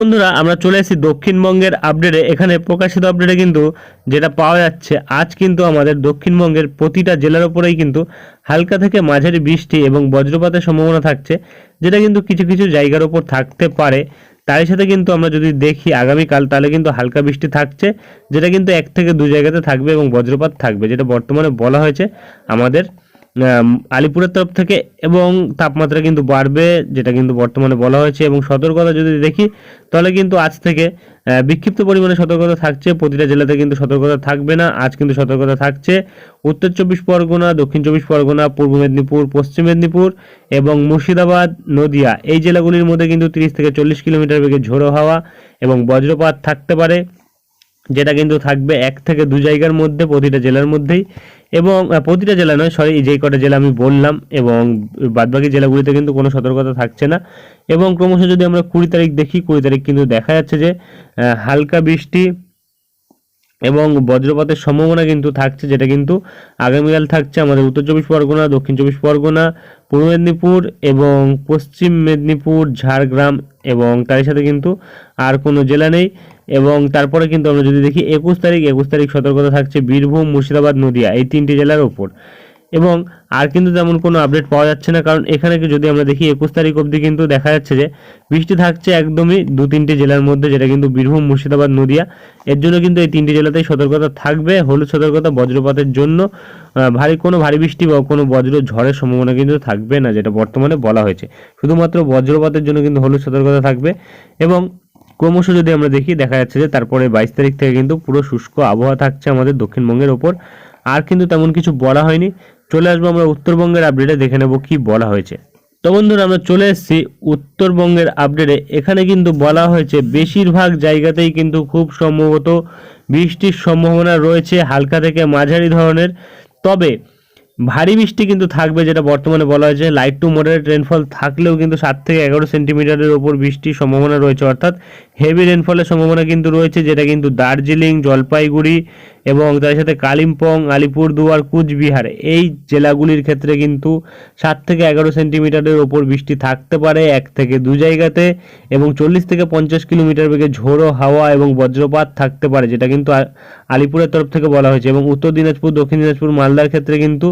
বন্ধুরা আমরা চলে এসেছি দক্ষিণবঙ্গের আপডেটে এখানে প্রকাশিত আপডেটে কিন্তু যেটা পাওয়া যাচ্ছে আজ কিন্তু আমাদের দক্ষিণবঙ্গের প্রতিটা জেলার ওপরেই কিন্তু হালকা থেকে মাঝারি বৃষ্টি এবং বজ্রপাতের সম্ভাবনা থাকছে যেটা কিন্তু কিছু কিছু জায়গার ওপর থাকতে পারে। তার সাথে কিন্তু আমরা যদি দেখি আগামীকাল তাহলে কিন্তু হালকা বৃষ্টি থাকছে যেটা কিন্তু এক থেকে দু জায়গাতে থাকবে এবং বজ্রপাত থাকবে যেটা বর্তমানে বলা হয়েছে আমাদের আম, আলিপুরের তরফ থেকে এবং তাপমাত্রা কিন্তু বাড়বে, যেটা কিন্তু বর্তমানে বলা হয়েছে। এবং সতর্কতা যদি দেখি, তাহলে কিন্তু আজ থেকে বিক্ষিপ্ত পরিমাণে সতর্কতা থাকছে। প্রতিটা জেলাতে কিন্তু সতর্কতা থাকবে না, আজ কিন্তু সতর্কতা থাকছে। উত্তর চব্বিশ পরগনা, দক্ষিণ চব্বিশ পরগনা, পূর্ব মেদিনীপুর, পশ্চিম মেদিনীপুর এবং মুর্শিদাবাদ, নদিয়া, এই জেলাগুলির মধ্যে কিন্তু তিরিশ থেকে চল্লিশ কিলোমিটার বেগে ঝোড়ো হাওয়া এবং বজ্রপাত থাকতে পারে, যেটা কিন্তু থাকবে এক থেকে দু জায়গার মধ্যে, প্রতিটা জেলার মধ্যেই। এবং প্রতিটা জেলা নয়, সরি, যে কটা জেলা আমি বললাম এবং বাদবাকি জেলাগুলিতে কিন্তু কোনো সতর্কতা থাকছে না। এবং ক্রমশ যদি আমরা কুড়ি তারিখ দেখি, কুড়ি তারিখ কিন্তু দেখা যাচ্ছে যে হালকা বৃষ্টি এবং বজ্রপাতের সম্ভাবনা কিন্তু থাকছে, যেটা কিন্তু আগামীকাল থাকছে আমাদের উত্তর চব্বিশ পরগনা, দক্ষিণ চব্বিশ পরগনা, পূর্ব মেদিনীপুর এবং পশ্চিম মেদিনীপুর, ঝাড়গ্রাম এবং তার সাথে কিন্তু আর কোনো জেলা নেই। এবং তারপরে কিন্তু আমরা যদি দেখি একুশ তারিখ একুশ তারিখ সতর্কতা থাকছে বীরভূম, মুর্শিদাবাদ, নদিয়া এই তিনটি জেলার ওপর। এবং আর কিন্তু তেমন কোনো আপডেট পাওয়া যাচ্ছে না। কারণ এখানে যদি আমরা দেখি, একুশ তারিখ অবধি কিন্তু দেখা যাচ্ছে যে বৃষ্টি থাকছে একদমই দু তিনটি জেলার মধ্যে, যেটা কিন্তু বীরভূম, মুর্শিদাবাদ, নদিয়া। এর জন্য কিন্তু এই তিনটি জেলাতেই সতর্কতা থাকবে, হলুদ সতর্কতা বজ্রপাতের জন্য। ভারী কোনো ভারী বৃষ্টি বা কোনো বজ্র ঝড়ের সম্ভাবনা কিন্তু থাকবে না, যেটা বর্তমানে বলা হয়েছে। শুধুমাত্র বজ্রপাতের জন্য কিন্তু হলুদ সতর্কতা থাকবে এবং ক্রমশ যদি আমরা দেখি, দেখা যাচ্ছে যে তারপরে বাইশ তারিখ থেকে কিন্তু পুরো শুষ্ক আবহাওয়া থাকছে আমাদের দক্ষিণবঙ্গের ওপর। আর কিন্তু তেমন কিছু বলা হয়নি। চলে আসব আমরা উত্তরবঙ্গের আপডেটে দেখে নেব কি বলা হয়েছে। তো বন্ধুরা, আমরা চলে এসেছি উত্তরবঙ্গের আপডেটে এখানে কিন্তু বলা হয়েছে, বেশিরভাগ জায়গাতেই কিন্তু খুব সম্ভবত বৃষ্টির সম্ভাবনা রয়েছে হালকা থেকে মাঝারি ধরনের। তবে ভারী বৃষ্টি কিন্তু থাকবে, যেটা বর্তমানে বলা হয়েছে লাইট টু মডারেট রেনফল থাকলেও কিন্তু সাত থেকে এগারো সেন্টিমিটারের ওপর বৃষ্টির সম্ভাবনা রয়েছে। অর্থাৎ হেভি রেনফলের সম্ভাবনা কিন্তু রয়েছে, যেটা কিন্তু দার্জিলিং, জলপাইগুড়ি এবং তার সাথে কালিম্পং, আলিপুরদুয়ার, কুচবিহার এই জেলাগুলির ক্ষেত্রে কিন্তু সাত থেকে এগারো সেন্টিমিটারের ওপর বৃষ্টি থাকতে পারে এক থেকে দু জায়গাতে এবং চল্লিশ থেকে পঞ্চাশ কিলোমিটার বেগে ঝোড়ো হাওয়া এবং বজ্রপাত থাকতে পারে, যেটা কিন্তু আলিপুরের তরফ থেকে বলা হয়েছে এবং উত্তর দিনাজপুর, দক্ষিণ দিনাজপুর, মালদার ক্ষেত্রে কিন্তু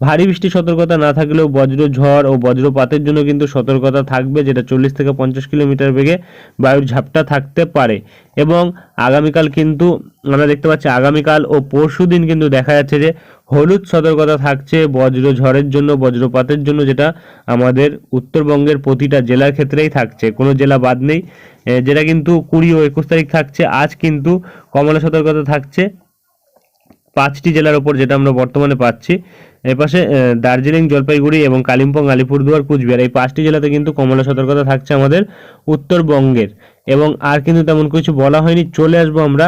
ভারী বৃষ্টির সতর্কতা না থাকলেও বজ্র ঝড় ও বজ্রপাতের জন্য কিন্তু সতর্কতা থাকবে, যেটা চল্লিশ থেকে পঞ্চাশ কিলোমিটার বেগে বায়ুর ঝাপটা থাকতে পারে। এবং আগামীকাল কিন্তু আমরা দেখতে পাচ্ছি, আগামীকাল ও পরশু দিন কিন্তু দেখা যাচ্ছে যে হলুদ সতর্কতা থাকছে বজ্র ঝড়ের জন্য, বজ্রপাতের জন্য, যেটা আমাদের উত্তরবঙ্গের প্রতিটা জেলার ক্ষেত্রেই থাকছে। কোনো জেলা বাদ নেই যেটা কিন্তু কুড়ি ও একুশ তারিখ থাকছে। আজ কিন্তু কমলা সতর্কতা থাকছে, পাঁচটি জেলার ওপর যেটা আমরা বর্তমানে পাচ্ছি। এপাশে দার্জিলিং, জলপাইগুড়ি এবং কালিম্পং, আলিপুরদুয়ার, কুচবিহার, এই পাঁচটি জেলাতে কিন্তু কমলা সতর্কতা থাকছে আমাদের উত্তরবঙ্গের। এবং আর কিন্তু তেমন কিছু বলা হয়নি, চলে আসব আমরা